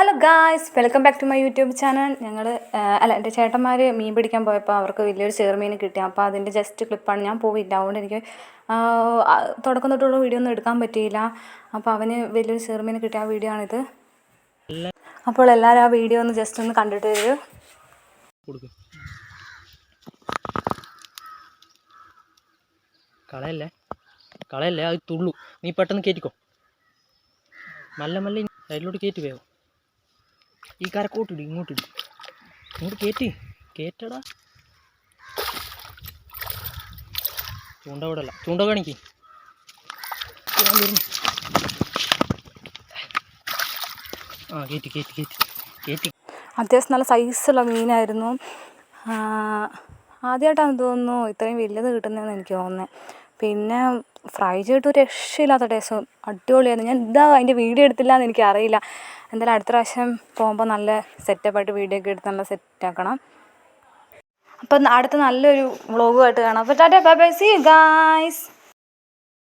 Hello guys welcome back to my YouTube channel ഞങ്ങൾ അല്ല എന്റെ ചേട്ടന്മാർ മീൻ പിടിക്കാൻ പോയപ്പോൾ അവർക്ക് വലിയൊരു ചെറുമീൻ കിട്ടി. അപ്പോൾ അതിന്റെ ജസ്റ്റ് ക്ലിപ്പാണ് ഞാൻ പോവില്ല. അതുകൊണ്ട് എനിക്ക് തുടക്കം തൊട്ടുള്ള വീഡിയോ ഒന്നും എടുക്കാൻ പറ്റിയില്ല. അപ്പോൾ അവന് വലിയൊരു ചെറുമീൻ കിട്ടിയ ആ വീഡിയോ ആണിത്. അപ്പോൾ എല്ലാവരും ആ വീഡിയോ ഒന്ന് ജസ്റ്റ് ഒന്ന് കണ്ടിട്ട് വരൂ. കളയല്ലേ? കളയല്ലേ? അത് തുള്ളു. നീ പെട്ടെന്ന് കയറ്റിക്കോ നല്ല നല്ല സൈഡിലോട്ട് കയറ്റി വേഗം. ഈ കരക്കോട്ടി ഇങ്ങോട്ട് ഇടും ഇങ്ങോട്ട് കയറ്റി കയറ്റടാ ചൂണ്ട ഇവിടെ അല്ല ചൂണ്ട കാണിക്ക്. ആ കയറ്റി കയറ്റി കയറ്റി കയറ്റി അത്യാവശ്യം നല്ല സൈസുള്ള മീനായിരുന്നു. ആദ്യമായിട്ടാണ് തോന്നുന്നു ഇത്രയും വലുത് കിട്ടുന്നതെന്ന് എനിക്ക് തോന്നുന്നത് പിന്നെ ഫ്രൈ ചെയ്തിട്ട് ഒരു രക്ഷയില്ലാത്ത ടേസ്റ്റ് അടിപൊളിയായിരുന്നു. ഞാൻ ഇതാ അതിന്റെ വീഡിയോ എടുത്തില്ല എന്ന് എനിക്ക് അറിയില്ല എന്തായാലും അടുത്ത പ്രാവശ്യം പോകുമ്പോൾ നല്ല സെറ്റപ്പായിട്ട് വീഡിയോ ഒക്കെ എടുത്ത് നല്ല സെറ്റാക്കണം അപ്പം അടുത്ത നല്ലൊരു വ്ളോഗുമായിട്ട് കാണാം. അപ്പോൾ tata bye bye see guys